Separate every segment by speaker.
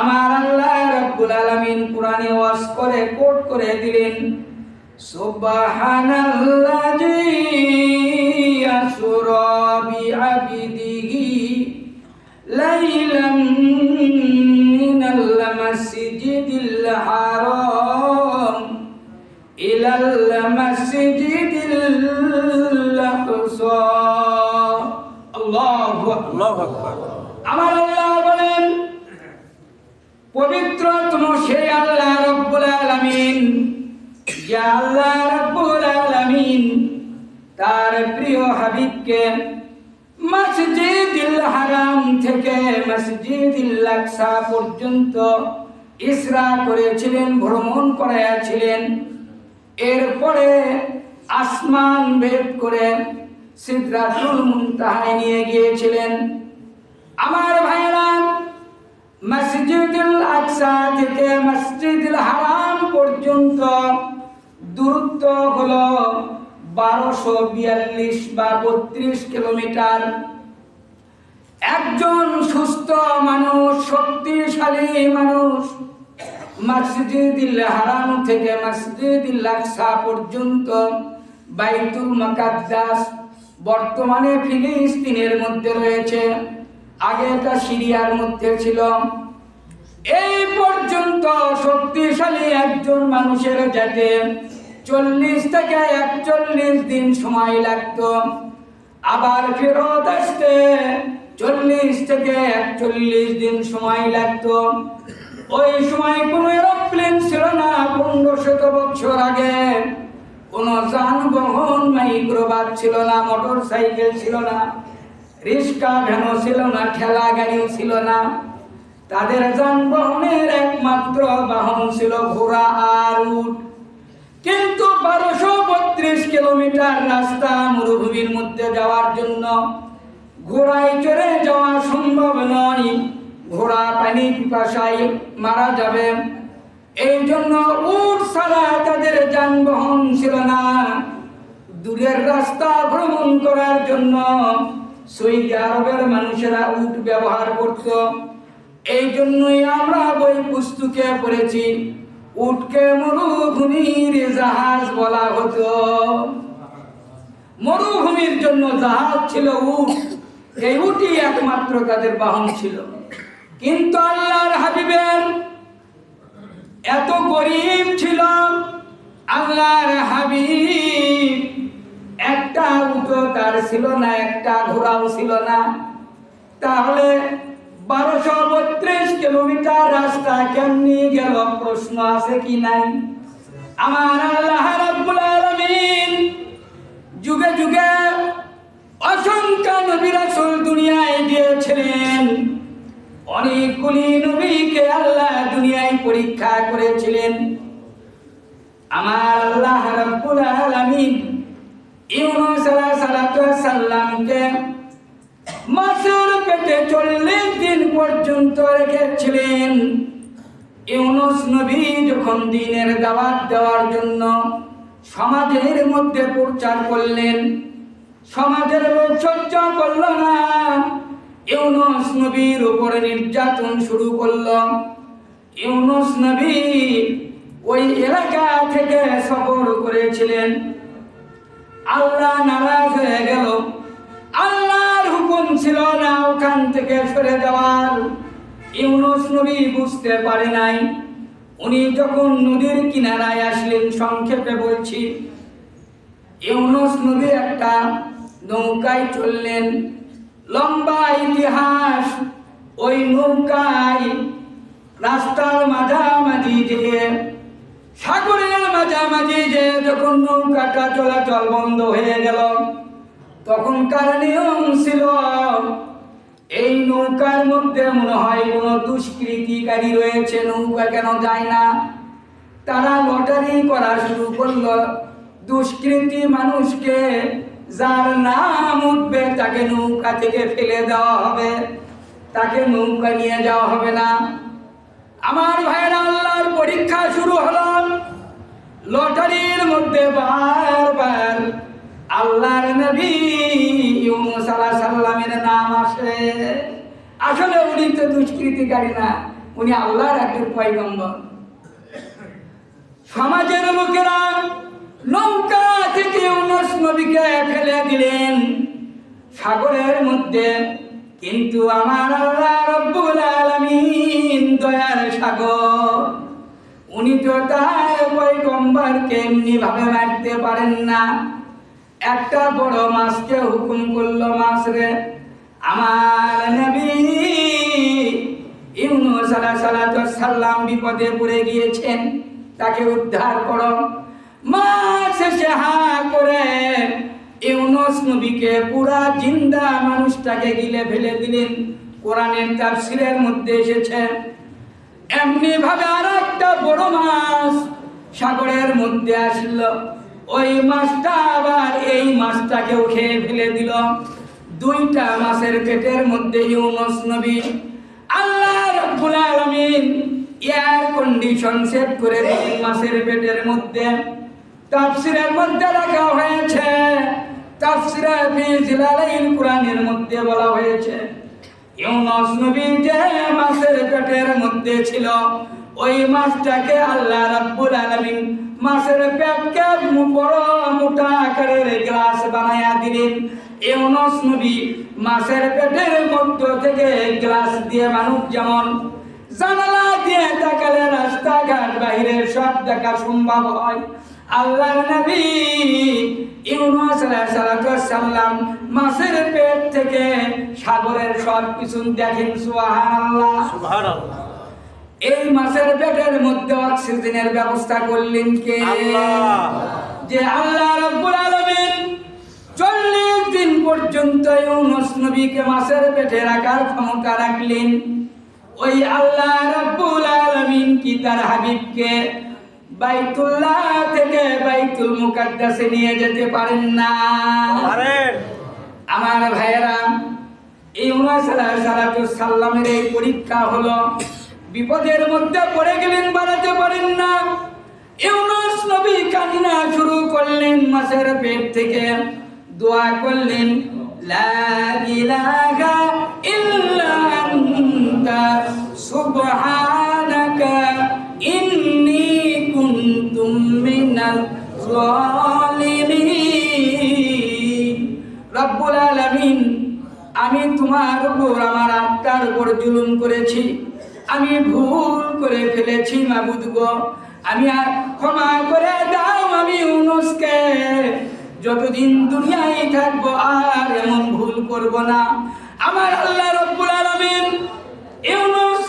Speaker 1: আমার আল্লাহ রাব্বুল আলামিন কোরআনে ওয়াজ করে, কোট করে দিলেন, সুবহানাল্লাযী আসরা বিআবদিহি লাইলাম মিনাল মাসজিদিল হারাম ইলাল মাসজিদিল আল্লাহ রব্বুল আলামিন। যে আল্লাহ রব্বুল আলামিন, তার প্রিয় হাবিবকে মসজিদুল হারাম থেকে মসজিদুল আকসা পর্যন্ত ইসরা করেছিলেন, ভ্রমণ করাইয়াছিলেন। এরপরে আসমান ভেদ করে সিদরাতুল মুনতাহায় নিয়ে গিয়েছিলেন। আমার ভাইরা মসজিদুল আকসা থেকে মসজিদুল হারাম পর্যন্ত দূরত্ব হলো বারোশো বিয়াল্লিশ বা বত্রিশ কিলোমিটার। একজন সুস্থ মানুষ, শক্তিশালী মানুষ মসজিদুল হারাম থেকে মসজিদুল আকসা পর্যন্ত বাইতুল মাকাদ্দাস বর্তমানে ফিলিস্তিনের মধ্যে রয়েছে। আগে এটা সিরিয়ার মধ্যে ছিল এই পর্যন্ত শক্তিশালী একজন মানুষের যাতে চল্লিশ থেকে একচল্লিশ দিন সময় লাগতো। আবার ফেরত আসতে চল্লিশ থেকে একচল্লিশ দিন সময় লাগতো। ওই সময় কোনো এরোপ্লেন ছিল না পনেরো শত বছর আগে। কোনো যানবাহন, মাইক্রোবাস ছিল না মোটর সাইকেল ছিল না। রিক্সা ভ্যানও ছিল না, ঠেলা গাড়িও ছিল না। তাদের যানবাহনের একমাত্র বাহন ছিল ঘোড়া আর উট। কিন্তু বারোশো বত্রিশ কিলোমিটার রাস্তা মরুভূমির মধ্যে যাওয়ার জন্য ঘোড়ায় চড়ে যাওয়া সম্ভব নয়। ঘোড়া পানি পিপাসায় মারা যাবে। এই জন্য উট ছাড়া তাদের যানবাহন ছিল না। দূরের রাস্তা ভ্রমণ করার জন্য সৌদি আরবের মানুষেরা উট ব্যবহার করত। এই জন্যই আমরা বই পুস্তকে পড়েছি, উটকে মরুভূমির জাহাজ বলা হতো। মরুভূমির জন্য জাহাজ ছিল উট, এই উটই একমাত্র তাদের বাহন ছিল। কিন্তু আল্লাহর হাবিবের এত গরিব ছিল, আল্লাহর হাবিব একটা উটো তার ছিল না, একটা ঘোড়াও ছিল না। তাহলে বারোশো বত্রিশ কিলোমিটার রাস্তা কেমনি গেল? প্রশ্ন আছে কি নাই? আমার আল্লাহ রাব্বুল আলামিন যুগে যুগে অসংখ্য নবী রাসূল দুনিয়ায় দিয়েছিলেন। অনেকগুলি নবীকে আল্লাহ দুনিয়ায় পরীক্ষা করেছিলেন আমার আল্লাহ রাব্বুল আলামিন ইউনুস আলাইহিস সালাতু সাল্লামকে মাছের পেটে চল্লিশ দিন পর্যন্ত রেখেছিলেন। ইউনুস নবী যখন দিনের দাওয়াত দেওয়ার জন্য সমাজের মধ্যে প্রচার করলেন, সমাজের লোক সহ্য করল না। ইউনুস নবীর উপরে নির্যাতন শুরু করল। ইউনুস নবী ওই এলাকা থেকে সফর করেছিলেন। আল্লাহ নারাজ হয়ে গেল। আল্লাহর হুকুম ছিল না ওখান থেকে সরে যাওয়ার। ইউনুস নবী বুঝতে পারে নাই। উনি যখন নদীর কিনারায় আসলেন, সংক্ষেপে বলছি, ইউনুস নবী একটা নৌকায় চললেন লম্বা ইতিহাস, ওই নৌকায় রাস্তার মাঝামাঝি যে সাগরের মাঝামাঝি যে যখন নৌকাটা চলাচল বন্ধ হয়ে গেল, তখনকার নিয়ম ছিল, এই নৌকার মধ্যে মনে হয় কোনো দুষ্কৃতিকারী রয়েছে, নৌকা কেন যায় না? তারা লটারি করা শুরু করল। দুষ্কৃতি মানুষকে যার নাম উঠবে তাকে নৌকা থেকে ফেলে দেওয়া হবে, তাকে নৌকা নিয়ে যাওয়া হবে না। আমার ভাইয়েরা আল্লাহর পরীক্ষা শুরু হলো। লটারির মধ্যে বারবার আল্লাহর নবী ইউনুস সালামের নাম আসে। আসলে উনি তো দুষ্কৃতিকারী না, উনি আল্লাহর একজন পয়গম্বর। সমাজের লোকেরা নৌকা থেকে ইউনুস নবীকে ফেলে দিলেন। সাগরের মধ্যে, কিন্তু আমার আল্লাহ রব্বুল আলামিন দয়ার সাগর। উনি তো তার পয়গম্বরকে ভাবে মারতে পারেন না। একটা বড় মাছকে হুকুম করল মাছ রে। আমার নবী ইউনুস আলাইহিস সাল্লাম বিপদে পড়ে গিয়েছেন। তাকে উদ্ধার করো। মাছ এসে হা করে ইউনুস নবীকে পুরা জিন্দা মানুষটাকে গিলে ফেলে দিলেন। কোরআনের তাফসীরের মধ্যে এসেছে। এমনি ভাবে আর একটা বড় মাছ সাগরের মধ্যে আসলো। ওই মাছটা আবার এই মাছটাকেও খেয়ে ফেলে দিল। দুইটা মাছের পেটের মধ্যে ইউনুস নবী আল্লাহ রাব্বুল আলামিন এয়ার কন্ডিশন সেট করে দিলেন মাছের পেটের মধ্যে। তাফসিরের মধ্যে রাখা হয়েছে, তাফসিরে ফি জিলালাইল কোরআনের মধ্যে বলা হয়েছে, ইউনুস নবী যে পেটের মধ্যে ছিল। ওই মাছটাকে আল্লাহ রাব্বুল আলামিন মাছের পেটকে বড় মোটা আকারের গ্লাস বানায়া দিলেন। ইউনুস নবী মাছের পেটের মধ্য থেকে গ্লাস দিয়ে মানুষ যেমন জানালা দিয়ে তাকালে রাস্তাঘাট বাইরের সব দেখা সম্ভব হয়। আল্লাহর নবী ইউনুস সালাতু মাছের পেট থেকে সাগরের সব কিছু দেখেন সুবহানাল্লাহ।
Speaker 2: সুবহানাল্লাহ।
Speaker 1: এই মাছের পেটের মধ্যে অক্সিজেনের ব্যবস্থা করলেন কে? যে আল্লাহ রাব্বুল আলামিন চল্লিশ দিন পর্যন্ত ইউনুস নবীকে মাছের পেটে রাখার ক্ষমতা রাখলেন। ওই আল্লাহ রাব্বুল আলামিন কি তার হাবিবকে বাইতুল্লাহ বাইতুল মুকাদ্দাসে নিয়ে যেতে পারেন না।
Speaker 2: পারেন।
Speaker 1: আমার ভাইয়েরা এই সাল্লামের এই পরীক্ষা হলো বিপদের মধ্যে পড়ে গেলেন বাড়াতে পারেন না। ইউনুস নবী কান্না শুরু করলেন মাসের পেট থেকে দোয়া করলেন লা ইলাহা ইল্লা আনতা সুবহানাকা ইন্নী কুনতুম মিনাল আমি তোমার উপর, আমার আত্মার উপর জুলুম করেছি। আমি ভুল করে ফেলেছি মাবুদ গো। আমি আর ক্ষমা করে দাও আমি ইউনুসকে। যতদিন দুনিয়ায় থাকব আর এমন ভুল করব না। আমার আল্লাহ রব্বুল আলামিন, ইউনুস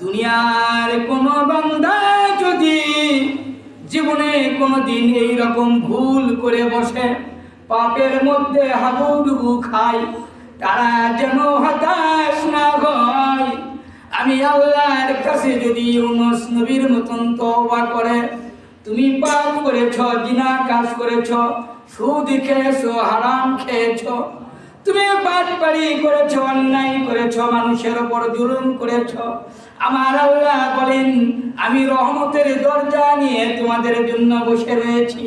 Speaker 1: দুনিয়ার কোন বান্দা যদি জীবনে কোনোদিন এই রকম ভুল করে বসে, পাপের মধ্যে হাবুডুবু খায়, তারা যেন হতাশ না হয়। আমি আল্লাহর কাছে যদি ইউনুস নবীর মতন তওবা করে, তুমি পাপ করেছ, জিনা কাজ করেছ, সুদ খেয়েছো, হারাম খেয়েছো, তুমি বাটপাড়ি করেছ, অন্যায় করেছ, মানুষের ওপর জুলুম করেছ আমার আল্লাহ বলেন আমি রহমতের দরজা নিয়ে তোমাদের জন্য বসে রয়েছি।